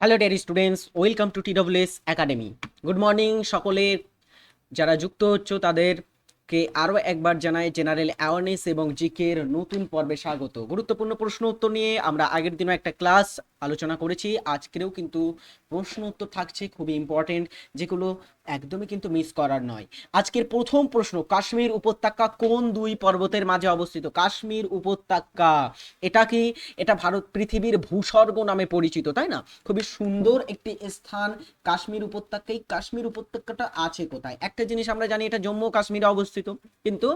Hello dear students welcome to TWS academy good morning সকলে। যারা যুক্ত হচ্ছ, তাদেরকে আরও একবার জানাই জেনারেল অ্যাওয়ারনেস এবং জিকের নতুন পর্বে স্বাগত। গুরুত্বপূর্ণ প্রশ্ন উত্তর নিয়ে আমরা আগের দিনও একটা ক্লাস আলোচনা করেছি। আজকেও কিন্তু প্রশ্ন উত্তর থাকছে, খুবই ইম্পর্টেন্ট যেগুলো একদমই কিন্তু মিস করার নয়। আজকের প্রথম প্রশ্ন, কাশ্মীর উপত্যকা কোন দুই পর্বতের মাঝে অবস্থিত? কাশ্মীর উপত্যকা, এটা কি, এটা ভারত, পৃথিবীর ভূস্বর্গ নামে পরিচিত, তাই না? খুবই সুন্দর একটি স্থান কাশ্মীর উপত্যকা এই কাশ্মীর উপত্যকাটা আছে কোথায়? একটা জিনিস আমরা জানি, এটা জম্মু কাশ্মীরে অবস্থিত। কিন্তু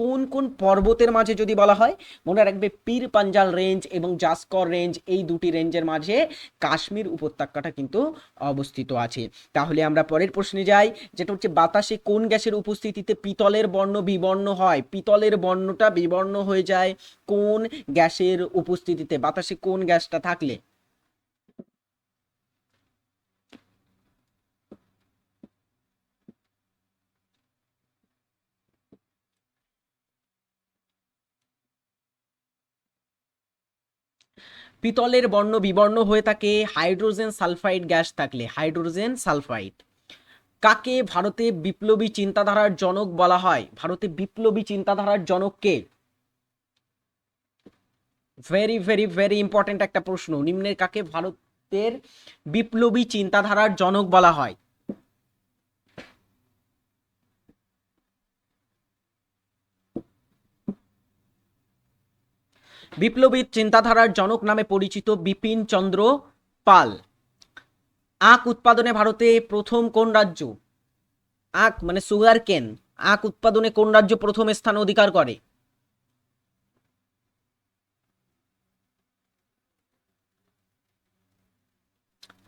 কোন কোন পর্বতের মাঝে যদি বলা হয়, মনে রাখবে পীর পাঞ্জাল রেঞ্জ এবং জাসকর রেঞ্জ, এই দুটি রেঞ্জের মাঝে কাশ্মীর উপত্যকাটা কিন্তু অবস্থিত আছে। তাহলে আমরা পরের প্রশ্নে যাই, যেটা হচ্ছে বাতাসে কোন গ্যাসের উপস্থিতিতে পিতলের বর্ণ বিবর্ণ হয়? পিতলের বর্ণটা বিবর্ণ হয়ে যায় কোন গ্যাসের উপস্থিতিতে? বাতাসে কোন গ্যাসটা থাকলে? পিতলের বর্ণ বিবর্ণ হয়ে থাকে হাইড্রোজেন সালফাইড গ্যাস থাকলে, হাইড্রোজেন সালফাইড। কাকে ভারতে বিপ্লবী চিন্তাধারার জনক বলা হয়? ভারতে বিপ্লবী চিন্তাধারার জনক কে? ভেরি ভেরি ভেরি ইম্পর্টেন্ট একটা প্রশ্ন। নিম্নের কাকে ভারতের বিপ্লবী চিন্তাধারার জনক বলা হয়? বিপ্লবী চিন্তাধারার জনক নামে পরিচিত বিপিন চন্দ্র পাল। আখ উৎপাদনে ভারতে প্রথম কোন রাজ্য? আখ মানে সুগার কেন আখ উৎপাদনে কোন রাজ্য প্রথম স্থান অধিকার করে?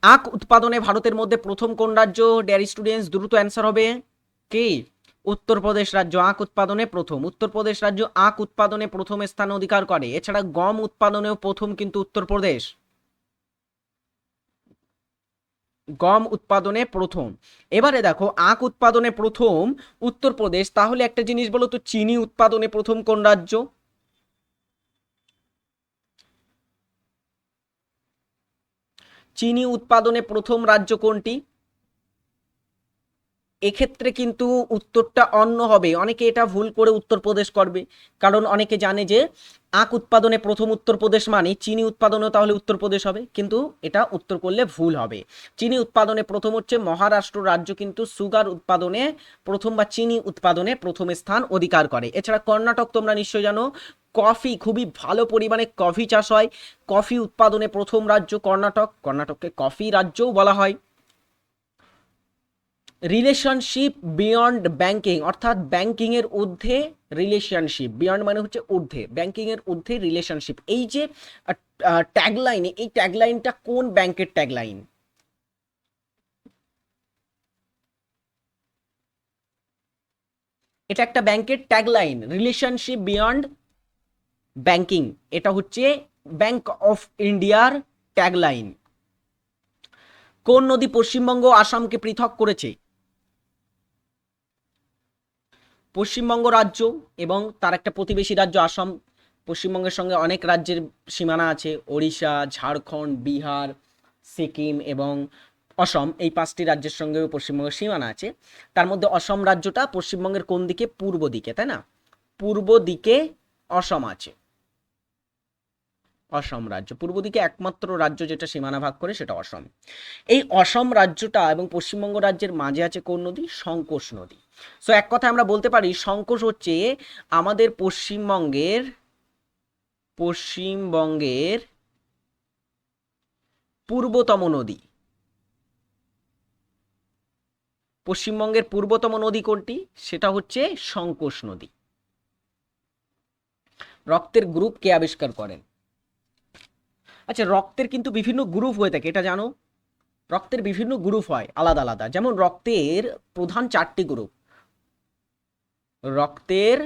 আখ উৎপাদনে ভারতের মধ্যে প্রথম কোন রাজ্য? ডেয়ারি স্টুডেন্টস দ্রুত অ্যান্সার হবে কি? উত্তরপ্রদেশ রাজ্য আখ উৎপাদনে প্রথম। উত্তরপ্রদেশ রাজ্য আখ উৎপাদনে প্রথম স্থান অধিকার করে। এছাড়া গম উৎপাদনেও প্রথম কিন্তু উত্তরপ্রদেশ গম উৎপাদনে প্রথম। এবারে দেখো, আখ উৎপাদনে প্রথম উত্তরপ্রদেশ তাহলে একটা জিনিস বলো তো, চিনি উৎপাদনে প্রথম কোন রাজ্য? চিনি উৎপাদনে প্রথম রাজ্য কোনটি? এক্ষেত্রে কিন্তু উত্তরটা অন্য হবে। অনেকে এটা ভুল করে উত্তরপ্রদেশ করবে। কারণ অনেকে জানে যে, আখ উৎপাদনে প্রথম উত্তরপ্রদেশ মানে চিনি উৎপাদনেও তাহলে উত্তরপ্রদেশ হবে। কিন্তু এটা উত্তর করলে ভুল হবে। চিনি উৎপাদনে প্রথম হচ্ছে মহারাষ্ট্র রাজ্য কিন্তু সুগার উৎপাদনে প্রথম বা চিনি উৎপাদনে প্রথম স্থান অধিকার করে। এছাড়া কর্ণাটক তোমরা নিশ্চয় জানো, কফি খুবই ভালো পরিমাণে কফি চাষ হয়। কফি উৎপাদনে প্রথম রাজ্য কর্ণাটক। কর্ণাটককে কফি রাজ্যও বলা হয়। রিলেশনশিপ বিয়ন্ড ব্যাংকিং অর্থাৎ ব্যাংকিং এর ঊর্ধ্বে রিলেশনশিপ বিয়ন্ড মানে হচ্ছে ঊর্ধ্বে ব্যাংকিং এর ঊর্ধ্বে রিলেশনশিপ এই যে ট্যাগলাইন এই ট্যাগলাইনটা কোন ব্যাংকের ট্যাগলাইন এটা একটা ব্যাংকের ট্যাগলাইন রিলেশনশিপ বিয়ন্ড ব্যাংকিং এটা হচ্ছে ব্যাংক অফ ইন্ডিয়ার ট্যাগলাইন কোন নদী পশ্চিমবঙ্গ আসামকে পৃথক করেছে? পশ্চিমবঙ্গ রাজ্য এবং তার একটা প্রতিবেশী রাজ্য আসাম। পশ্চিমবঙ্গের সঙ্গে অনেক রাজ্যের সীমানা আছে, ওড়িশা, ঝাড়খণ্ড, বিহার, সিকিম এবং অসম। এই পাঁচটি রাজ্যের সঙ্গেও পশ্চিমবঙ্গের সীমানা আছে। তার মধ্যে অসম রাজ্যটা পশ্চিমবঙ্গের কোন দিকে? পূর্ব দিকে, তাই না? পূর্ব দিকে অসম আছে। অসম রাজ্য। পূর্ব দিকে একমাত্র রাজ্য যেটা সীমানা ভাগ করে সেটা অসম। এই অসম রাজ্যটা এবং পশ্চিমবঙ্গ রাজ্যের মাঝে আছে কোন নদী? সংকোষ নদী। সো এক কথা আমরা বলতে পারি সংকোষ হচ্ছে আমাদের পশ্চিমবঙ্গের পশ্চিমবঙ্গের পূর্বতম নদী। পশ্চিমবঙ্গের পূর্বতম নদী কোনটি? সেটা হচ্ছে সংকোষ নদী। রক্তের গ্রুপ কে আবিষ্কার করেন? আচ্ছা রক্তের কিন্তু বিভিন্ন গ্রুপ হয়ে থাকে, এটা জানো? রক্তের বিভিন্ন গ্রুপ হয়, আলাদা আলাদা। যেমন রক্তের প্রধান চারটি গ্রুপ রক্তের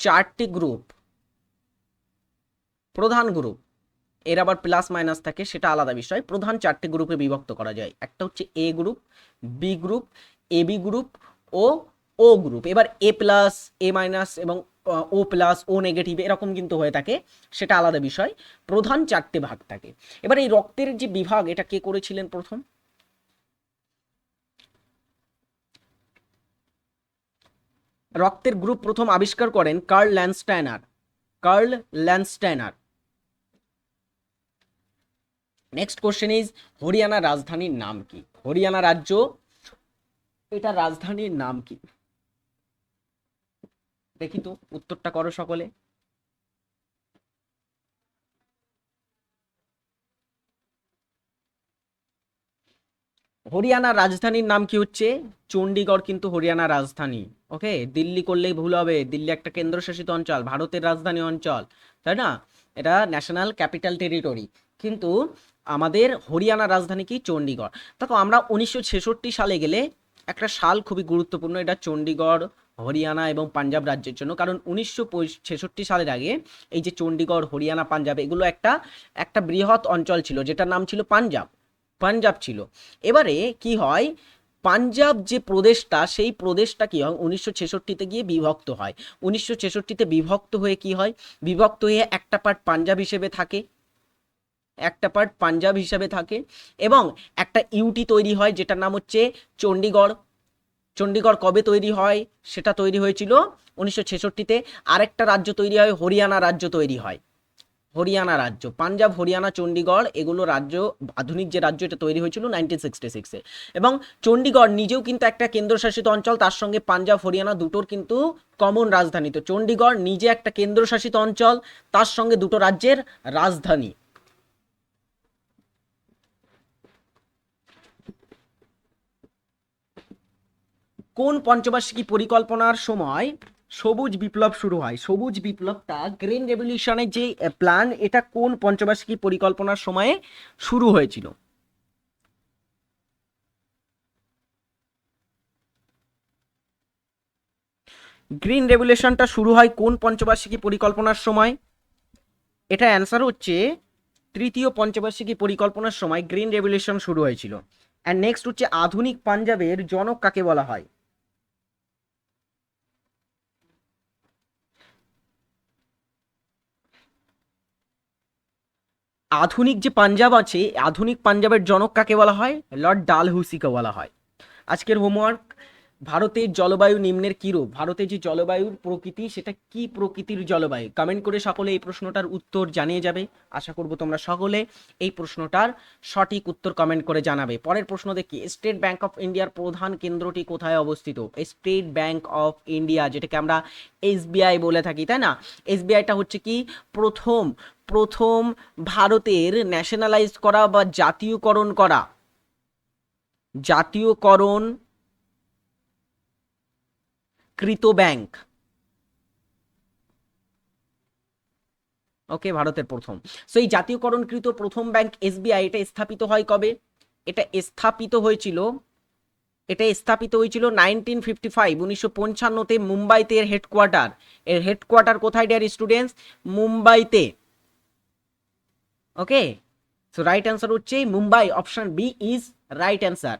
চারটি গ্রুপ প্রধান গ্রুপ এর আবার প্লাস মাইনাস থাকে, সেটা আলাদা বিষয়। প্রধান চারটি গ্রুপে বিভক্ত করা যায়। একটা হচ্ছে A group B group AB group O O group এবার এ প্লাস এ মাইনাস এবং ও প্লাস ও নেগেটিভ এরকম কিন্তু হয়ে থাকে, সেটা আলাদা বিষয়। প্রধান চারটে ভাগ থাকে। এবার এই রক্তের যে বিভাগ, এটা কে করেছিলেন প্রথম? রক্তের গ্রুপ প্রথম আবিষ্কার করেন Karl Landsteiner. Karl Landsteiner. Next question is Haryana রাজধানীর নাম কি? হরিয়ানা রাজ্য, এটা রাজধানীর নাম কি? দেখি তো, উত্তরটা করো সকলে। হরিয়ানার রাজধানীর নাম কি হচ্ছে? চণ্ডীগড় কিন্তু হরিয়ানার রাজধানী, ওকে? দিল্লি করলেই ভুল হবে। দিল্লি একটা কেন্দ্রশাসিত অঞ্চল, ভারতের রাজধানী অঞ্চল, তাই না? এটা ন্যাশনাল ক্যাপিটাল টেরিটরি কিন্তু আমাদের হরিয়ানার রাজধানী কি? চণ্ডীগড়। দেখো, আমরা উনিশশো ছেষট্টি সালে গেলে একটা সাল খুবই গুরুত্বপূর্ণ, এটা চণ্ডীগড় হরিয়ানা এবং পাঞ্জাব রাজ্যের জন্য। কারণ উনিশশো ছেষট্টি সালের আগে এই যে চণ্ডীগড়, হরিয়ানা, পাঞ্জাব, এগুলো একটা একটা বৃহৎ অঞ্চল ছিল, যেটার নাম ছিল পাঞ্জাব। পাঞ্জাব ছিল। এবারে কি হয়, পাঞ্জাব যে প্রদেশটা, সেই প্রদেশটা কি হয়, উনিশশো ছেষট্টিতে গিয়ে বিভক্ত হয়। উনিশশো ছেষট্টিতে বিভক্ত হয়ে কি হয়, বিভক্ত হয়ে একটা পার্ট পাঞ্জাব হিসেবে থাকে, একটা পার্ট পাঞ্জাব হিসাবে থাকে এবং একটা ইউটি তৈরি হয়, যেটার নাম হচ্ছে চণ্ডীগড়। চণ্ডীগড় কবে তৈরি হয় সেটা তৈরি হয়েছিল উনিশশো ছেষট্টিতে। আরেকটা রাজ্য তৈরি হয়, হরিয়ানা রাজ্য তৈরি হয়। হরিয়ানা রাজ্য, পাঞ্জাব, হরিয়ানা চণ্ডীগড় এগুলো রাজ্য, আধুনিক যে রাজ্য এটা তৈরি হয়েছিল নাইনটিন সিক্সটি সিক্সে এবং চণ্ডীগড় নিজেও কিন্তু একটা কেন্দ্রশাসিত অঞ্চল, তার সঙ্গে পাঞ্জাব, হরিয়ানা দুটোর কিন্তু কমন রাজধানী। তো চণ্ডীগড় নিজে একটা কেন্দ্রশাসিত অঞ্চল, তার সঙ্গে দুটো রাজ্যের রাজধানী। কোন পঞ্চবার্ষিকী পরিকল্পনার সময় সবুজ বিপ্লব শুরু হয়? সবুজ বিপ্লবটা গ্রিন রেভলিউশনের যে প্ল্যান এটা কোন পঞ্চবার্ষিকী পরিকল্পনার সময়ে শুরু হয়েছিল? গ্রিন রেভলিউশনটা শুরু হয় কোন পঞ্চবার্ষিকী পরিকল্পনার সময়? এটা অ্যান্সার হচ্ছে তৃতীয় পঞ্চবার্ষিকী পরিকল্পনার সময় গ্রিন রেভলিউশন শুরু হয়েছিল। অ্যান্ড নেক্সট হচ্ছে আধুনিক পাঞ্জাবের জনক কাকে বলা হয়? আধুনিক যে পাঞ্জাব আছে, আধুনিক পাঞ্জাবের জনক কাকে বলা হয়? লর্ড ডাল হুসিকে বলা হয়। আজকের হোমওয়ার্ক ভারতের জলবায়ু নিম্নের কিরূপ? ভারতের যে জলবায়ুর প্রকৃতি, সেটা কি প্রকৃতির জলবায়ু? কমেন্ট করে সকলে এই প্রশ্নটার উত্তর জানিয়ে যাবে। আশা করব তোমরা সকলে এই প্রশ্নটার সঠিক উত্তর কমেন্ট করে জানাবে। পরের প্রশ্ন দেখি। স্টেট ব্যাংক অফ ইন্ডিয়ার প্রধান কেন্দ্রটি কোথায় অবস্থিত? স্টেট ব্যাংক অফ ইন্ডিয়া যেটাকে আমরা এসবিআই বলে থাকি, তাই না? এসবিআইটা হচ্ছে কি? প্রথম প্রথম ভারতের ন্যাশনালাইজ করা বা জাতীয়করণ করা। জাতীয়করণ কৃত ব্যাংক। ওকে ভারতের প্রথম। সো এই জাতীয়করণকৃত প্রথম ব্যাংক এসবিআই, এটা স্থাপিত হয় কবে? এটা স্থাপিত হয়েছিল, এটা স্থাপিত হয়েছিল নাইনটিন ফিফটি ফাইভ উনিশশো পঞ্চান্নতে মুম্বাইতে এর হেডকোয়ার্টার এর হেডকোয়ার্টার কোথায় ডিয়ার স্টুডেন্টস মুম্বাইতে। ওকে সো রাইট অ্যান্সার হচ্ছে Mumbai option B is right answer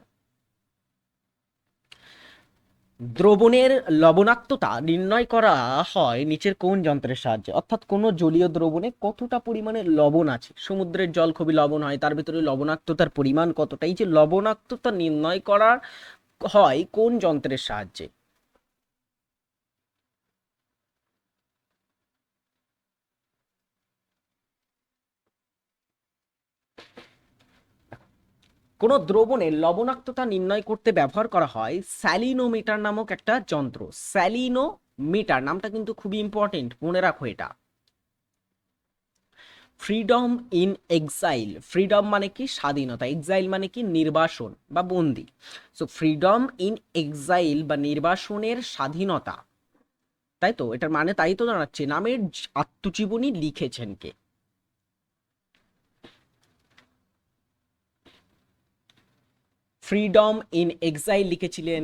দ্রবণের লবণাক্ততা নির্ণয় করা হয় নিচের কোন যন্ত্রের সাহায্যে। অর্থাৎ কোনো জলীয় দ্রবণে কতটা পরিমাণে লবণ আছে? সমুদ্রের জল খুবই লবণ হয়, তার ভিতরে লবণাক্ততার পরিমাণ কতটা এই যে লবণাক্ততা নির্ণয় করা হয় কোন যন্ত্রের সাহায্যে? কোনো দ্রবণের লবণাক্ততা নির্ণয় করতে ব্যবহার করা হয় স্যালিনোমিটার নামক একটা যন্ত্র। স্যালিনোমিটার নামটা কিন্তু খুবই ইম্পর্টেন্ট মনে রাখো এটা। ফ্রিডম ইন এক্সাইল ফ্রিডম মানে কি? স্বাধীনতা। এক্সাইল মানে কি? নির্বাসন বা বন্দি। সো ফ্রিডম ইন এক্সাইল বা নির্বাসনের স্বাধীনতা। তাই তো? এটার মানে তাই তো দাঁড়াচ্ছে নামের আত্মজীবনী লিখেছেন কে? ফ্রিডম ইন এক্সাইল লিখেছিলেন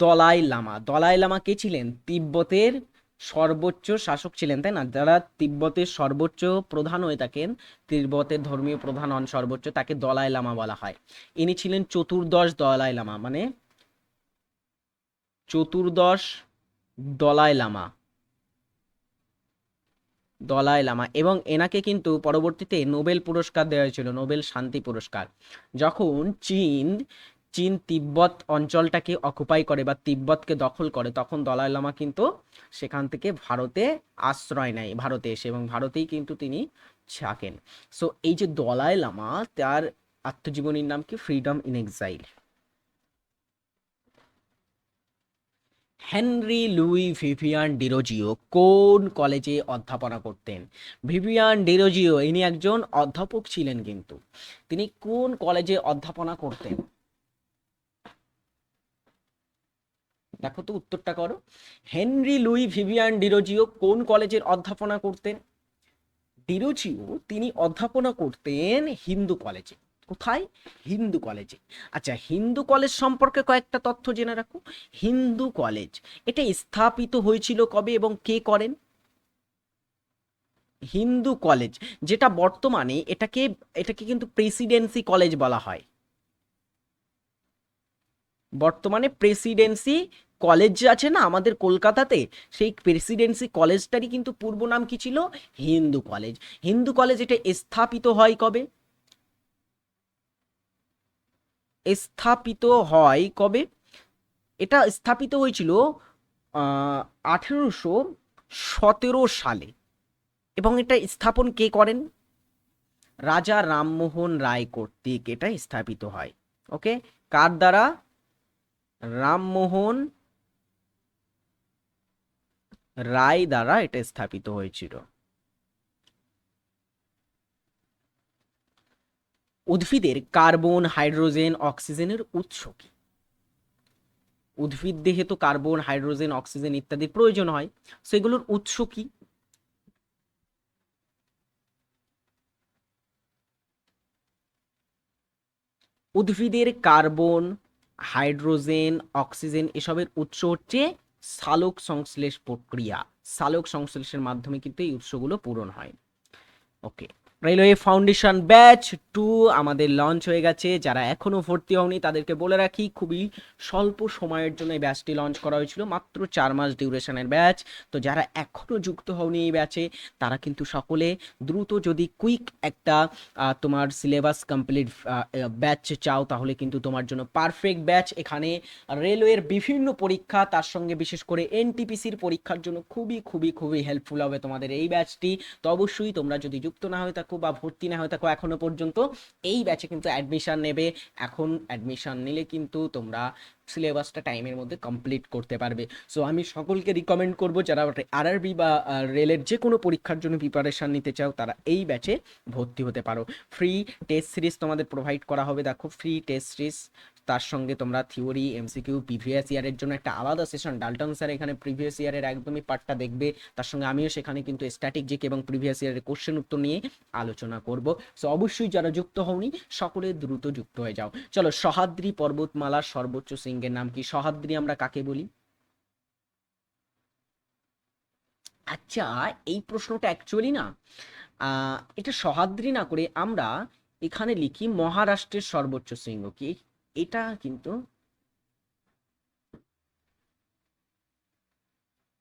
দলাই লামা। দলাই লামা কে ছিলেন? তিব্বতের সর্বোচ্চ শাসক ছিলেন, তাই না? যারা তিব্বতের সর্বোচ্চ প্রধান হয়ে থাকেন, তিব্বতের ধর্মীয় প্রধান হন সর্বোচ্চ, তাকে দলাই লামা বলা হয়। ইনি ছিলেন চতুর্দশ দলাই লামা মানে চতুর্দশ দলাই লামা। দলাই লামা এবং এনাকে কিন্তু পরবর্তীতে নোবেল পুরস্কার দেওয়া হয়েছিল, নোবেল শান্তি পুরস্কার। যখন চীন চীন তিব্বত অঞ্চলটাকে অকুপাই করে বা তিব্বতকে দখল করে, তখন দলাই লামা কিন্তু সেখান থেকে ভারতে আশ্রয় নেয়, ভারতে এসে এবং ভারতেই কিন্তু তিনি থাকেন। সো এই যে দলাই লামা, তার আত্মজীবনীর নাম কি? Freedom in exile Henry Louis Vivian Derozio কোন কলেজে অধ্যাপনা করতেন? ভিভিয়ান ডিরোজিও, ইনি একজন অধ্যাপক ছিলেন কিন্তু। তিনি কোন কলেজে অধ্যাপনা করতেন? দেখো তো উত্তরটা করো। হেনরি লুই ভিভিয়ান ডিরোজিও কোন কলেজের অধ্যাপনা করতেন? ডিরোজিও, তিনি অধ্যাপনা করতেন হিন্দু কলেজে। কোথায়? হিন্দু কলেজে। আচ্ছা হিন্দু কলেজ সম্পর্কে কয়েকটা তথ্য জেনে রাখো। হিন্দু কলেজ, এটা স্থাপিত হয়েছিল কবে এবং কে করেন? হিন্দু কলেজ, যেটা বর্তমানে এটাকে এটাকে কিন্তু প্রেসিডেন্সি কলেজ বলা হয়। বর্তমানে প্রেসিডেন্সি কলেজ আছে না আমাদের কলকাতাতে? সেই প্রেসিডেন্সি কলেজটারই কিন্তু পূর্ব নাম কি ছিল? হিন্দু কলেজ। হিন্দু কলেজ এটা স্থাপিত হয় কবে? স্থাপিত হয় কবে? এটা স্থাপিত হয়েছিল আঠেরোশো সতেরো সালে। এবং এটা স্থাপন কে করেন? রাজা রামমোহন রায় কর্তৃক এটা স্থাপিত হয়। ওকে? কার দ্বারা? রামমোহন রায় দ্বারা এটা স্থাপিত হয়েছিল। উদ্ভিদের কার্বন, হাইড্রোজেন, অক্সিজেনের উৎস কি? উদ্ভিদ দেহে তো কার্বন, হাইড্রোজেন, অক্সিজেন ইত্যাদির প্রয়োজন হয়, সেগুলোর উৎস কি? উদ্ভিদের কার্বন, হাইড্রোজেন, অক্সিজেন এসবের উৎস হচ্ছে সালোক সংশ্লেষ প্রক্রিয়া। সালোক সংশ্লেষের মাধ্যমে কিন্তু এই উৎসগুলো পূরণ হয়। Okay. Railway foundation batch two আমাদের লঞ্চ হয়ে গেছে। যারা এখনও ভর্তি হওনি, তাদেরকে বলে রাখি, খুবই স্বল্প সময়ের জন্য এই ব্যাচটি লঞ্চ করা হয়েছিল, মাত্র চার মাস ডিউরেশনের ব্যাচ। তো যারা এখনও যুক্ত হওনি এই ব্যাচে, তারা কিন্তু সকলে দ্রুত যদি কুইক একটা তোমার সিলেবাস কমপ্লিট ব্যাচ চাও, তাহলে কিন্তু তোমার জন্য পারফেক্ট ব্যাচ। এখানে রেলওয়ের বিভিন্ন পরীক্ষা, তার সঙ্গে বিশেষ করে এনটিপিসির পরীক্ষার জন্য খুবই খুবই খুবই হেল্পফুল হবে তোমাদের এই ব্যাচটি। তো অবশ্যই তোমরা যদি যুক্ত না হয়ে থাকো বা ভর্তি না হয়ে থাকো এখনও পর্যন্ত, এই ব্যাচে কিন্তু অ্যাডমিশন নেবে। এখন অ্যাডমিশন নিলে কিন্তু তোমরা সিলেবাসটা টাইমের মধ্যে কমপ্লিট করতে পারবে। সো আমি সকলকে রিকমেন্ড করব, যারা আরআরবি বা রেলের যে কোনো পরীক্ষার জন্য প্রিপারেশান নিতে চাও, তারা এই ব্যাচে ভর্তি হতে পারো। ফ্রি টেস্ট সিরিজ তোমাদের প্রোভাইড করা হবে। দেখো ফ্রি টেস্ট সিরিজ তার সঙ্গে তোমরা থিওরি এমসিকিউ প্রিভিয়াস ইয়ারের জন্য একটা আলাদা সেশন ডালটন স্যার এখানে প্রিভিয়াস ইয়ারের একদমই পার্টটা দেখবে। তার সঙ্গে আমিও সেখানে কিন্তু স্ট্যাটিক জিক এবং প্রিভিয়াস ইয়ারের কোশ্চেন উত্তর নিয়ে আলোচনা করব। সো অবশ্যই যারা যুক্ত হওনি, সকলে দ্রুত যুক্ত হয়ে যাও। চলো সহাদ্রি পর্বতমালার সর্বোচ্চ শৃঙ্গের নাম কি? সহাদ্রি আমরা কাকে বলি? আচ্ছা এই প্রশ্নটা অ্যাকচুয়ালি না এটা সহাদ্রি না করে আমরা এখানে লিখি মহারাষ্ট্রের সর্বোচ্চ শৃঙ্গ কি? এটা কিন্তু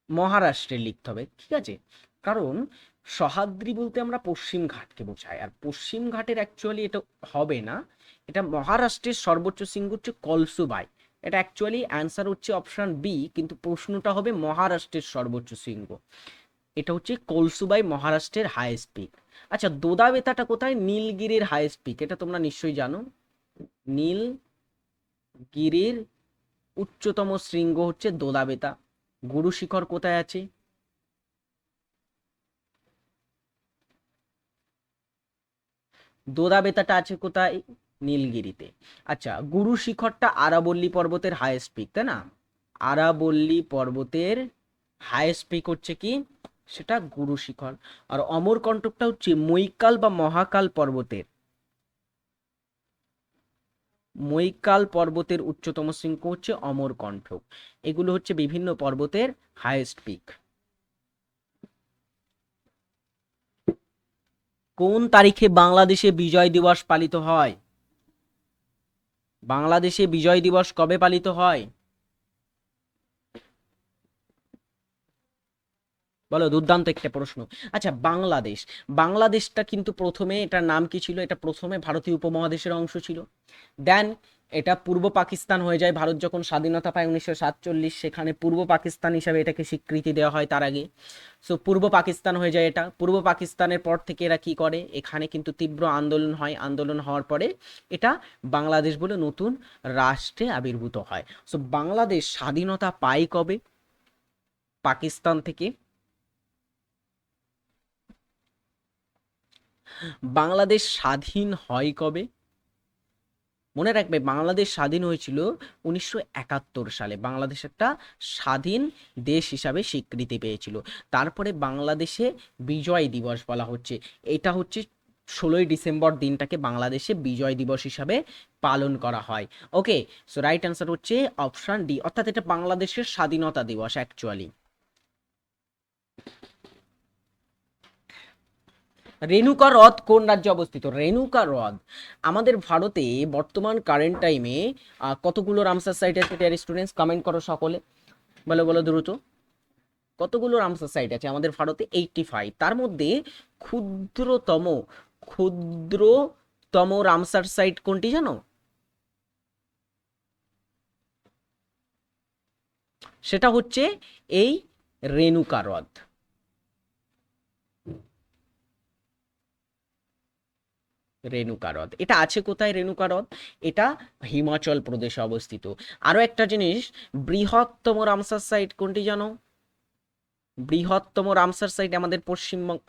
মহারাষ্ট্রে লিখতে হবে, ঠিক আছে? কারণ সহাদ্রি বলতে আমরা পশ্চিম ঘাটকে বোঝাই, আর পশ্চিম ঘাটের অ্যাকচুয়ালি এটা হবে না, এটা মহারাষ্ট্রের সর্বোচ্চ শৃঙ্গ হচ্ছে কলসুবাই, এটা অ্যাকচুয়ালি অ্যান্সার হচ্ছে অপশন বি কিন্তু প্রশ্নটা হবে মহারাষ্ট্রের সর্বোচ্চ শৃঙ্গ এটা হচ্ছে কলসুবাই মহারাষ্ট্রের হাইয়েস্ট পিক আচ্ছা দোদাবেতাটা কোথায়? নীলগিরির হাইয়েস্ট পিক এটা তোমরা নিশ্চয়ই জানো। নীল গিরির উচ্চতম শৃঙ্গ হচ্ছে দোদাবেতা গুরু শিখর কোথায় আছে? দোদাবেতাটা আছে কোথায়? নীলগিরিতে। আচ্ছা গুরু শিখরটা আরাবল্লী পর্বতের হাইয়েস্ট পিক তাই না? আরাবল্লী পর্বতের হাইয়েস্ট পিক হচ্ছে কি? সেটা গুরু শিখর। আর অমরকণ্টকটা হচ্ছে মৈকাল বা মহাকাল পর্বতের। মৈকাল পর্বতের উচ্চতম শৃঙ্গ হচ্ছে অমরকণ্ঠক এগুলো হচ্ছে বিভিন্ন পর্বতের হায়েস্ট পিক কোন তারিখে বাংলাদেশে বিজয় দিবস পালিত হয়? বাংলাদেশে বিজয় দিবস কবে পালিত হয়? বলো, দুর্দান্ত একটা প্রশ্ন। আচ্ছা বাংলাদেশ। বাংলাদেশটা কিন্তু প্রথমে এটার নাম কি ছিল? এটা প্রথমে ভারতীয় উপমহাদেশের অংশ ছিল। দেন এটা পূর্ব পাকিস্তান হয়ে যায়। ভারত যখন স্বাধীনতা পায় উনিশশো সাতচল্লিশ, সেখানে পূর্ব পাকিস্তান হিসাবে এটাকে স্বীকৃতি দেওয়া হয় তার আগে। সো পূর্ব পাকিস্তান হয়ে যায় এটা। পূর্ব পাকিস্তানের পর থেকে এরা কি করে? এখানে কিন্তু তীব্র আন্দোলন হয়। আন্দোলন হওয়ার পরে এটা বাংলাদেশ বলে নতুন রাষ্ট্রে আবির্ভূত হয়। সো বাংলাদেশ স্বাধীনতা পায় কবে? পাকিস্তান থেকে বাংলাদেশ স্বাধীন হয় কবে? মনে রাখবে, বাংলাদেশ স্বাধীন হয়েছিল উনিশশো একাত্তর সালে। বাংলাদেশ একটা স্বাধীন দেশ হিসাবে স্বীকৃতি পেয়েছিল। তারপরে বাংলাদেশে বিজয় দিবস বলা হচ্ছে। এটা হচ্ছে ষোলোই ডিসেম্বর দিনটাকে বাংলাদেশে বিজয় দিবস হিসাবে পালন করা হয়। ওকে সো রাইট অ্যান্সার হচ্ছে অপশান ডি অর্থাৎ এটা বাংলাদেশের স্বাধীনতা দিবস অ্যাকচুয়ালি রেণুকা হ্রদ কোন রাজ্যে অবস্থিত? রেণুকা হ্রদ। আমাদের ভারতে বর্তমান কারেন্ট টাইমে কতগুলো রামসার সাইট আছে ডিয়ার স্টুডেন্টস কমেন্ট করো সকলে। বলো বলো দ্রুত। কতগুলো রামসার সাইট আছে আমাদের ভারতে? এইটটি ফাইভ তার মধ্যে ক্ষুদ্রতম ক্ষুদ্রতম রামসার সাইট কোনটি জানো? সেটা হচ্ছে এই রেণুকা হ্রদ। রেণুকা হ্রদ এটা আছে কোথায় রেণুকা হ্রদ এটা হিমাচল প্রদেশে অবস্থিত। আরও একটা জিনিস, বৃহত্তম রামসার সাইট কোনটি জানো? বৃহত্তম রামসার সাইট আমাদের পশ্চিমবঙ্গ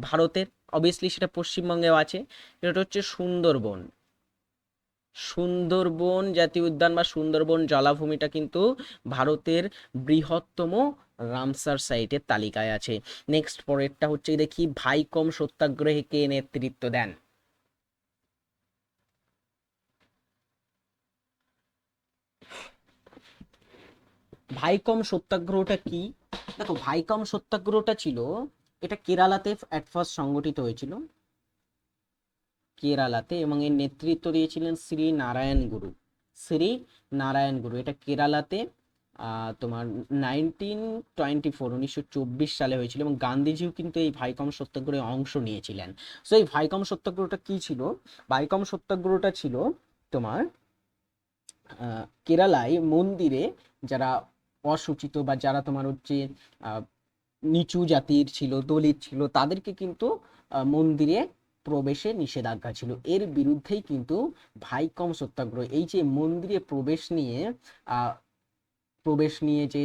ভারতের। অবভিয়াসলি সেটা পশ্চিমবঙ্গেও আছে। সেটা হচ্ছে সুন্দরবন। সুন্দরবন জাতীয় উদ্যান বা সুন্দরবন জলাভূমিটা কিন্তু ভারতের বৃহত্তম রামসার সাইটের তালিকায় আছে। নেক্সট পরেরটা হচ্ছে, দেখি ভাইকম সত্যাগ্রহে কে নেতৃত্ব দেন। ভাইকম সত্যাগ্রহটা কি? দেখো, ভাইকম সত্যাগ্রহটা ছিল, এটা কেরালাতে অ্যাট ফার্স্ট সংগঠিত হয়েছিল। কেরালাতে এবং এর নেতৃত্ব দিয়েছিলেন শ্রী নারায়ণ গুরু। শ্রী নারায়ণ গুরু, এটা কেরালাতে তোমার নাইনটিন টোয়েন্টি ফোর উনিশশো চব্বিশ সালে হয়েছিল এবং গান্ধীজিও কিন্তু এই ভাইকম সত্যাগ্রহে অংশ নিয়েছিলেন। সো এই ভাইকম সত্যাগ্রহটা কি ছিল? ভাইকম সত্যাগ্রহটা ছিল তোমার কেরালায় মন্দিরে যারা অসুচিত বা যারা তোমার হচ্ছে নিচু জাতির ছিল, দলিত ছিল, তাদেরকে কিন্তু মন্দিরে প্রবেশে নিষেধাজ্ঞা ছিল। এর বিরুদ্ধেই কিন্তু ভাইকম সত্যাগ্রহ, এই যে মন্দিরে প্রবেশ নিয়ে প্রবেশ নিয়ে যে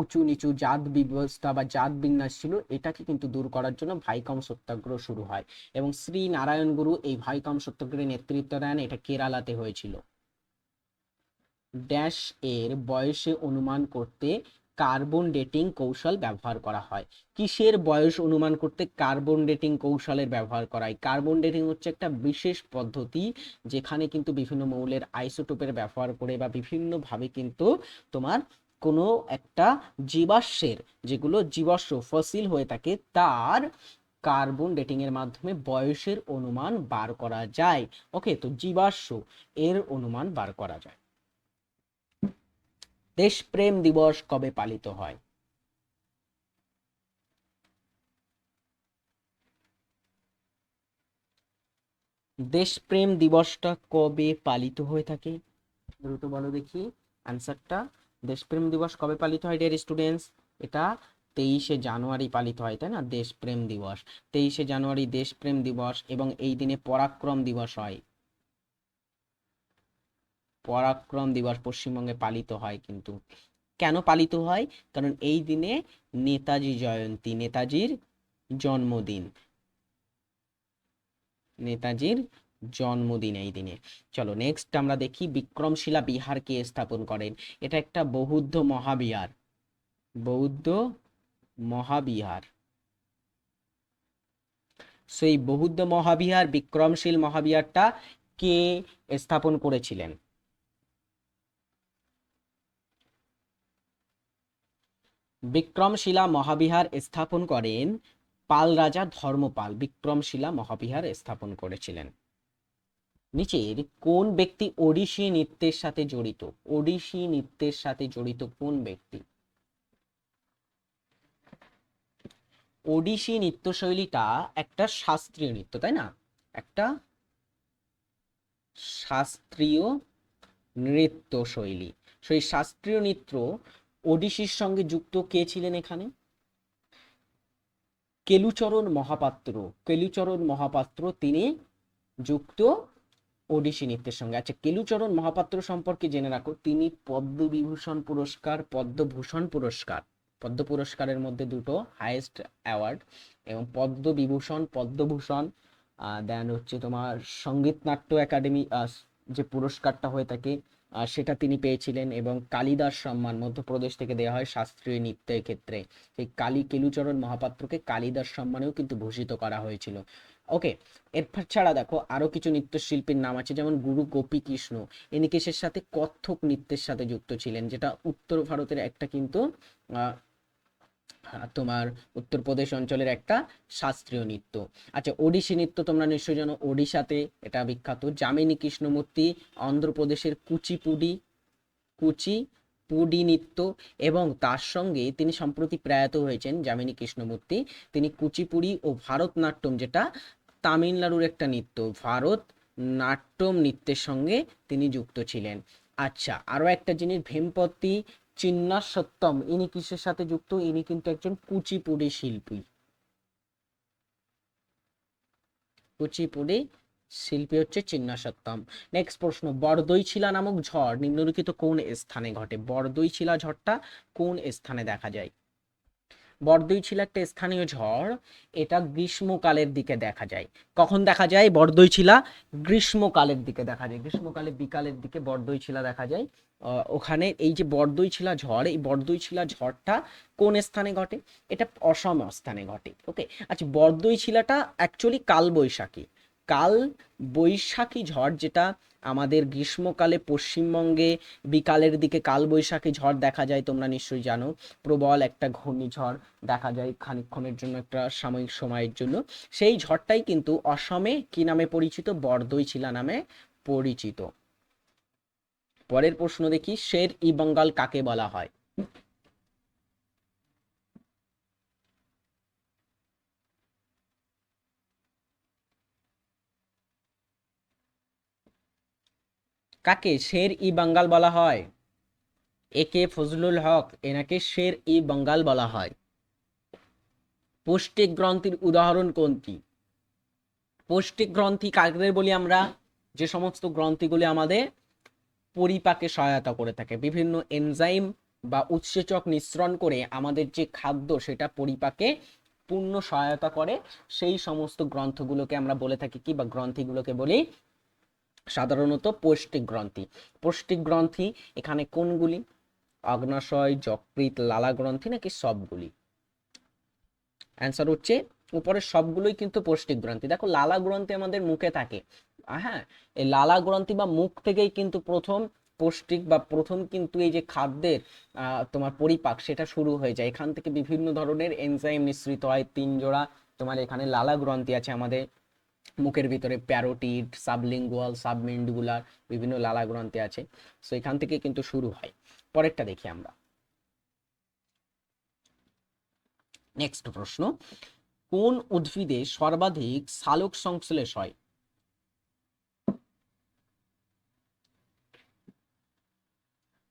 উঁচু নিচু জাত ব্যবস্থা বা জাত বিন্যাস ছিল, এটাকে কিন্তু দূর করার জন্য ভাইকম সত্যাগ্রহ শুরু হয়। এবং শ্রী নারায়ণ গুরু এই ভাইকম সত্যাগ্রহের নেতৃত্ব দেন, এটা কেরালাতে হয়েছিল। ড্যাশ এর বয়সে অনুমান করতে কার্বন ডেটিং কৌশল ব্যবহার করা হয়। কিসের বয়স অনুমান করতে কার্বন ডেটিং কৌশলের ব্যবহার করা হয়? কার্বন ডেটিং হচ্ছে একটা বিশেষ পদ্ধতি যেখানে কিন্তু বিভিন্ন মৌলের আইসোটোপের ব্যবহার করে বা বিভিন্নভাবে কিন্তু তোমার কোনো একটা জীবাশ্মের যেগুলো জীবাশ্ম ফসিল হয়ে থাকে, তার কার্বন ডেটিং এর মাধ্যমে বয়সের অনুমান বার করা যায়। ওকে তো জীবাশ্ম এর অনুমান বার করা যায়। দেশপ্রেম দিবস কবে পালিত হয়? দেশপ্রেম দিবসটা কবে পালিত হয়ে থাকে? দ্রুত বলো দেখি অ্যান্সারটা দেশপ্রেম দিবস কবে পালিত হয় ডিয়ার স্টুডেন্টস এটা তেইশে জানুয়ারি পালিত হয়, তাই না? দেশপ্রেম দিবস। তেইশে জানুয়ারি দেশপ্রেম দিবস এবং এই দিনে পরাক্রম দিবস হয়। পরাক্রম দিবস পশ্চিমবঙ্গে পালিত হয় কিন্তু কেন পালিত হয়? কারণ এই দিনে নেতাজি জয়ন্তী, নেতাজির জন্মদিন। নেতাজির জন্মদিন এই দিনে। চলো নেক্সট আমরা দেখি বিক্রমশিলা বিহার কে স্থাপন করেন। এটা একটা বৌদ্ধ মহাবিহার। বৌদ্ধ মহাবিহার। সেই বৌদ্ধ মহাবিহার, বিক্রমশীল মহাবিহারটা কে স্থাপন করেছিলেন? বিক্রমশিলা মহাবিহার স্থাপন করেন পাল রাজা ধর্মপাল। বিক্রমশিলা মহাবিহার স্থাপন করেছিলেন। নিচের, কোন ব্যক্তি ওড়িশি নৃত্যের সাথে জড়িত? ওড়িশি নৃত্যের সাথে জড়িত কোন ব্যক্তি? ওডিসি নৃত্যশৈলীটা একটা শাস্ত্রীয় নৃত্য, তাই না? একটা শাস্ত্রীয় নৃত্য শৈলী সেই শাস্ত্রীয় নৃত্য ওডিসির সঙ্গে যুক্ত কে ছিলেন এখানে? কেলুচরণ মহাপাত্র। কেলুচরণ মহাপাত্র তিনি যুক্ত ওডিসি নৃত্যের সঙ্গে। আচ্ছা কেলুচরণ মহাপাত্র সম্পর্কে জেনে রাখো। তিনি পদ্মবিভূষণ পুরস্কার, পদ্মভূষণ পুরস্কার। পদ্ম পুরস্কারের মধ্যে দুটো হাইয়েস্ট অ্যাওয়ার্ড এবং পদ্মবিভূষণ, পদ্মভূষণ দেন হচ্ছে তোমার সংগীত নাট্য একাডেমি যে পুরস্কারটা হয়ে থাকে সেটা তিনি পেয়েছিলেন এবং কালিদাস সম্মান মধ্যপ্রদেশ থেকে দেওয়া হয় শাস্ত্রীয় নৃত্যের ক্ষেত্রে। এই কালী কেলুচরণ মহাপাত্রকে কালিদাস সম্মানেও কিন্তু ভূষিত করা হয়েছিল। ওকে এর ছাড়া দেখো আরও কিছু নৃত্যশিল্পীর নাম আছে, যেমন গুরু গোপী কৃষ্ণ কিসের সাথে? কত্থক নৃত্যের সাথে যুক্ত ছিলেন, যেটা উত্তর ভারতের একটা কিন্তু তোমার উত্তরপ্রদেশ অঞ্চলের একটা শাস্ত্রীয় নৃত্য। আচ্ছা ওডিসি নৃত্য তোমরা নিশ্চয়ই জানো। ওডিশাতে এটা বিখ্যাত। যামিনী কৃষ্ণমূর্তি, অন্ধ্রপ্রদেশের কুচিপুডি কুচি পুডি নৃত্য এবং তার সঙ্গে তিনি সম্প্রতি প্রয়াত হয়েছেন যামিনী কৃষ্ণমূর্তি। তিনি কুচিপুড়ি ও ভারতনাট্যম যেটা, তামিলনাড়ুর একটা নৃত্য ভারত নাট্যম নৃত্যের সঙ্গে তিনি যুক্ত ছিলেন। আচ্ছা আরও একটা জিনিস ভেমপতি চিন্না সত্যম। ইনি কিসের সাথে যুক্ত? ইনি কিন্তু একজন কুচিপুড়ি শিল্পী। কুচিপুড়ি শিল্পী হচ্ছে চিন্না সত্যম। নেক্সট প্রশ্ন বরদইছিলা নামক ঝড় নিম্নলিখিত কোন স্থানে ঘটে? বরদইছিলা ঝড়টা কোন স্থানে দেখা যায়? বরদইছিলা একটা স্থানীয় ঝড়, এটা গ্রীষ্মকালের দিকে দেখা যায়। কখন দেখা যায়? বরদইছিলা গ্রীষ্মকালের দিকে দেখা যায়। গ্রীষ্মকালে বিকালের দিকে বরদইছিলা দেখা যায়। ওখানে এই যে বরদইছিলা ঝড়, এই বরদইছিলা ঝড়টা কোন স্থানে ঘটে? এটা অসম স্থানে ঘটে ওকে আচ্ছা বরদইছিলাটা অ্যাকচুয়ালি কালবৈশাখী। কাল বৈশাখী ঝড় যেটা আমাদের গ্রীষ্মকালে পশ্চিমবঙ্গে, বিকালের দিকে কালবৈশাখী ঝড় দেখা যায়, তোমরা নিশ্চয়ই জানো। প্রবল একটা ঘূর্ণিঝড় দেখা যায় খানিকক্ষণের জন্য, একটা সাময়িক সময়ের জন্য। সেই ঝড়টাই কিন্তু অসমে কি নামে পরিচিত? বরদইছিলা নামে পরিচিত। পরের প্রশ্ন দেখি, শের ই বঙ্গাল কাকে বলা হয়? কাকে শের ই বাঙ্গাল বলা হয়? একে ফজলুল হক, এনাকে শের ই বাঙ্গাল বলা হয়। পৌষ্টিক গ্রন্থির উদাহরণ কোনটি? পৌষ্টিক গ্রন্থি কাদের বলি আমরা? যে সমস্ত গ্রন্থিগুলি আমাদের পরিপাকে সহায়তা করে থাকে। বিভিন্ন এনজাইম বা উৎসেচক নিঃসরণ করে আমাদের যে খাদ্য সেটা পরিপাকে পূর্ণ সহায়তা করে, সেই সমস্ত গ্রন্থগুলোকে আমরা বলে থাকি কি বা গ্রন্থিগুলোকে বলি সাধারণত পৌষ্টিক গ্রন্থি। পৌষ্টিক গ্রন্থি, এখানে কোনগুলি? অগ্নাশয়, যকৃৎ, লালা গ্রন্থি নাকি সবগুলি? অ্যান্সার হচ্ছে, উপরের সবগুলোই কিন্তু পৌষ্টিক গ্রন্থি। দেখো, লালা গ্রন্থি আমাদের মুখে থাকে। হ্যাঁ? এই লালা গ্রন্থি বা মুখ থেকেই কিন্তু প্রথম পৌষ্টিক বা প্রথম কিন্তু এই যে খাদ্যের তোমার পরিপাক, সেটা শুরু হয়ে যায়। এখান থেকে বিভিন্ন ধরনের এনজাইম মিশ্রিত হয় তিন জোড়া তোমার এখানে লালা গ্রন্থি আছে আমাদের মুখের ভিতরে প্যারোটিড, সাবলিঙ্গুয়াল সাবমেন্ডিবুলার বিভিন্ন লালা গ্রন্থি আছে। সো এখান থেকে কিন্তু শুরু হয়। পরেরটা দেখি আমরা। নেক্সট প্রশ্ন। কোন উদ্ভিদে সর্বাধিক সালোক সংশ্লেষ হয়?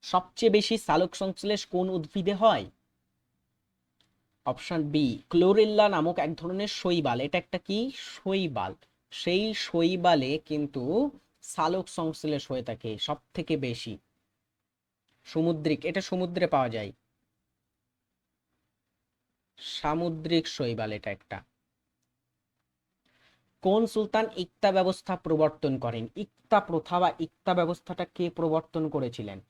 সবচেয়ে বেশি সালোক সংশ্লেষ কোন উদ্ভিদে হয়? অপশন বি, ক্লোরেল্লা নামক এক ধরনের শৈবাল। এটা একটা কি? শৈবাল। সেই শৈবালে কিন্তু সালোক সংশ্লেষ হয়ে থাকে সব থেকে বেশি। সমুদ্রিক, এটা সমুদ্রে পাওয়া যায়। সামুদ্রিক শৈবাল এটা একটা। কোন সুলতান ইকতা ব্যবস্থা প্রবর্তন করেন? ইকতা প্রথা বা ইকতা ব্যবস্থাটা কে প্রবর্তন করেছিলেন?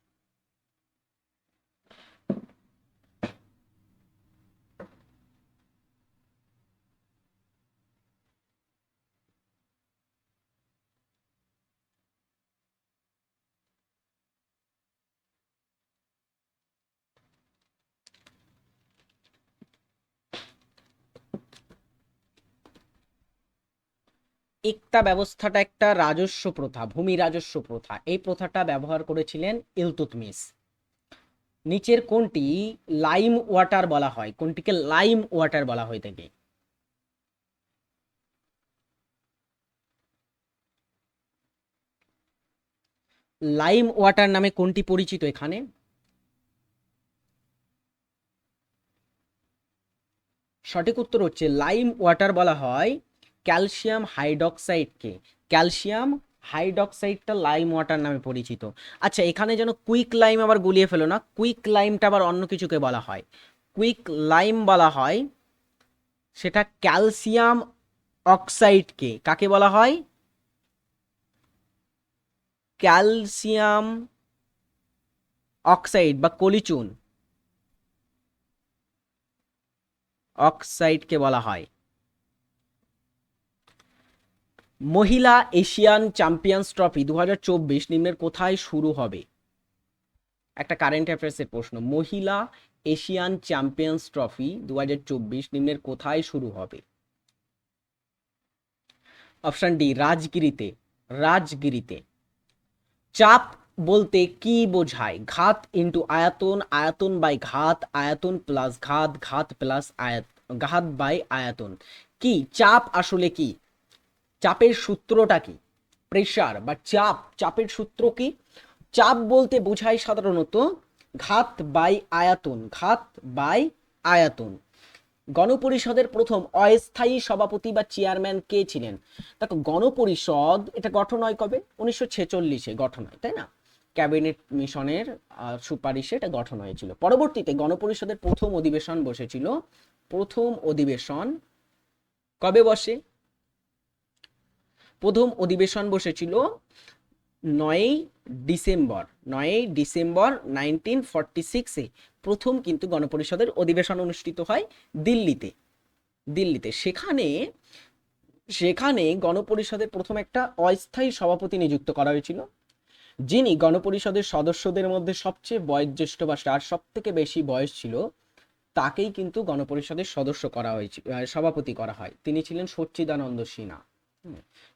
ইকতা ব্যবস্থাটা একটা রাজস্ব প্রথা, ভূমি রাজস্ব প্রথা। এই প্রথাটা ব্যবহার করেছিলেন ইলতুতমিশ নিচের কোনটি? লাইম ওয়াটার বলা হয়। কোনটিকে লাইম ওয়াটার বলা হয়ে থাকে লাইম ওয়াটার নামে কোনটি পরিচিত এখানে? সঠিক উত্তর হচ্ছে, লাইম ওয়াটার বলা হয় ক্যালসিয়াম হাইড্রক্সাইডকে, ক্যালসিয়াম হাইড্রক্সাইডটা লাইম ওয়াটার নামে পরিচিত। আচ্ছা এখানে যেন কুইক লাইম আবার গুলিয়ে ফেলো না, কুইক লাইমটা আবার অন্য কিছুকে বলা হয়। কুইক লাইম বলা হয় সেটা ক্যালসিয়াম অক্সাইডকে, কাকে বলা হয়? ক্যালসিয়াম অক্সাইড বা কলিচুন অক্সাইডকে বলা হয়। মহিলা এশিয়ান চ্যাম্পিয়ন্স ট্রফি দু হাজার চব্বিশ নিম্নের কোথায় শুরু হবে? একটা কারেন্ট অ্যাফেয়ার্সের প্রশ্ন, মহিলা এশিয়ান চ্যাম্পিয়ন্স ট্রফি দু হাজার চব্বিশ নিম্নের কোথায় শুরু হবে? অপশন ডি রাজগিরিতে রাজগিরিতে। চাপ বলতে কি বোঝায়? ঘাত ইন্টু আয়তন আয়তন বাই ঘাত, আয়তন প্লাস ঘাত ঘাত প্লাস আয়াত, ঘাত বাই আয়তন। কি? চাপ আসলে কি? চাপের সূত্রটা কি? প্রেশার বা চাপ, চাপের সূত্র কি? চাপ বলতে বোঝায় সাধারণত ঘাত বাই আয়াতন, ঘাত বাই আয়াতন। গণপরিষদের প্রথম অস্থায়ী সভাপতি বা চেয়ারম্যান কে ছিলেন? দেখো, গণপরিষদ এটা গঠন হয় কবে? উনিশশো ছেচল্লিশে গঠন হয়, তাই না? ক্যাবিনেট মিশনের সুপারিশে এটা গঠন হয়েছিল। পরবর্তীতে গণপরিষদের প্রথম অধিবেশন বসেছিল। প্রথম অধিবেশন কবে বসে? প্রথম অধিবেশন বসেছিল নয়ই ডিসেম্বর নয়ই ডিসেম্বর নাইনটিন ফর্টি সিক্সে প্রথম কিন্তু গণপরিষদের অধিবেশন অনুষ্ঠিত হয় দিল্লিতে দিল্লিতে। সেখানে সেখানে গণপরিষদের প্রথম একটা অস্থায়ী সভাপতি নিযুক্ত করা হয়েছিল, যিনি গণপরিষদের সদস্যদের মধ্যে সবচেয়ে বয়োজ্যেষ্ঠ বা তার সব থেকে বেশি বয়স ছিল, তাকেই কিন্তু গণপরিষদের সদস্য করা হয়েছিল সভাপতি করা হয়। তিনি ছিলেন সচ্চিদানন্দ সিনহা।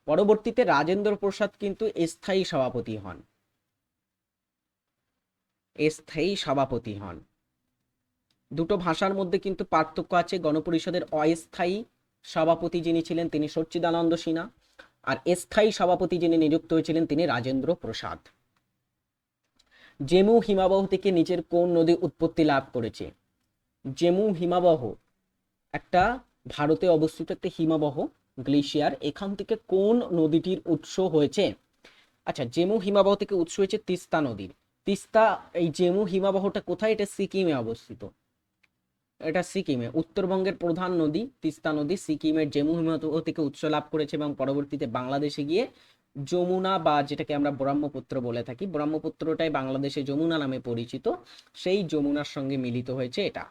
পরবর্তীতে রাজেন্দ্র প্রসাদ কিন্তু স্থায়ী সভাপতি হন। স্থায়ী সভাপতি হন। দুটো ভাষার মধ্যে কিন্তু পার্থক্য আছে। গণপরিষদের অস্থায়ী সভাপতি যিনি ছিলেন তিনি সচ্চিদানন্দ সিনহা আর স্থায়ী সভাপতি যিনি নিযুক্ত হয়েছিলেন তিনি রাজেন্দ্র প্রসাদ। জেমু হিমাবহ থেকে নিচের কোন নদী উৎপত্তি লাভ করেছে? জেমু হিমাবহ, একটা ভারতে অবস্থিত একটা হিমাবহ। গ্লেশিয়ার, এখান থেকে কোন নদীটির উৎস হয়েছে? আচ্ছা জেমু হিমাবহ থেকে উৎস হয়েছে তিস্তা নদীর তিস্তা, এই জেমু হিমাবহটা কোথায়? এটা সিকিমে অবস্থিত। এটা সিকিমে। উত্তরবঙ্গের প্রধান নদী, তিস্তা নদী, সিকিমের জেমু হিমাবহ থেকে উৎস লাভ করেছে এবং পরবর্তীতে বাংলাদেশে গিয়ে যমুনা বা যেটাকে আমরা ব্রহ্মপুত্র বলে থাকি, ব্রহ্মপুত্রটাই বাংলাদেশে যমুনা নামে পরিচিত। সেই যমুনার সঙ্গে মিলিত হয়েছে এটা।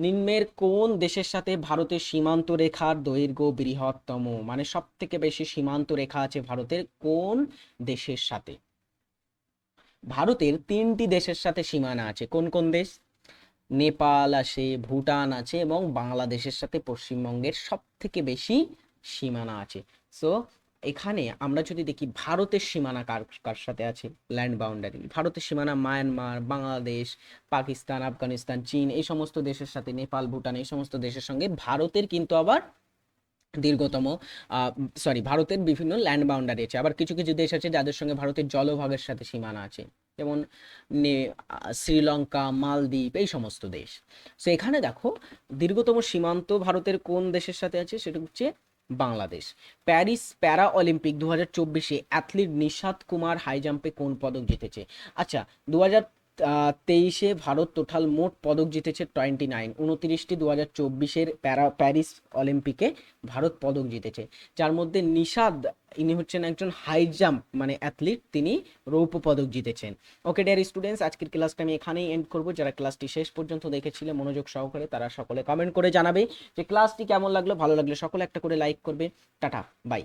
নিম্নের কোন দেশের সাথে ভারতের সীমান্ত রেখার দৈর্ঘ্য বৃহত্তম? মানে সব থেকে বেশি সীমান্ত রেখা আছে ভারতের কোন দেশের সাথে? ভারতের তিনটি দেশের সাথে সীমানা আছে। কোন কোন দেশ? নেপাল আছে, ভুটান আছে এবং বাংলাদেশের সাথে পশ্চিমবঙ্গের সব থেকে বেশি সীমানা আছে। সো এখানে আমরা যদি দেখি ভারতের সীমানা কার কার সাথে আছে? ল্যান্ড বাউন্ডারি ভারতের সীমানা মায়ানমার বাংলাদেশ পাকিস্তান আফগানিস্তান চীন এই সমস্ত দেশের সাথে নেপাল ভুটান এই সমস্ত দেশের সঙ্গে ভারতের কিন্তু আবার দীর্ঘতম সরি ভারতের বিভিন্ন ল্যান্ড বাউন্ডারি আছে। আবার কিছু কিছু দেশ আছে যাদের সঙ্গে ভারতের জলভাগের সাথে সীমানা আছে। যেমন শ্রীলঙ্কা, মালদ্বীপ, এই সমস্ত দেশ। সো এখানে দেখো দীর্ঘতম সীমান্ত ভারতের কোন দেশের সাথে আছে? সেটা হচ্ছে বাংলাদেশ। প্যারিস প্যারা অলিম্পিক দু হাজার চব্বিশে অ্যাথলিট নিশাদ কুমার হাই জাম্পে কোন পদক জিতেছে? আচ্ছা দু হাজার তেইশে ভারত টোটাল মোট পদক জিতেছে টোয়েন্টি নাইন উনত্রিশটি দু হাজার চব্বিশের প্যারা, প্যারিস অলিম্পিকে ভারত পদক জিতেছে। যার মধ্যে নিশাদ, ইনি হচ্ছেন একজন হাই জাম্প মানে অ্যাথলিট তিনি রৌপ্য পদক জিতেছেন। ওকে ডিয়ার স্টুডেন্টস আজকের ক্লাসটা আমি এখানেই এন্ড করব। যারা ক্লাসটি শেষ পর্যন্ত দেখেছিলে, মনোযোগ সহকারে তারা সকলে কমেন্ট করে জানাবে যে ক্লাসটি কেমন লাগল, ভালো লাগলে সকলে একটা করে লাইক করবে। Tata bye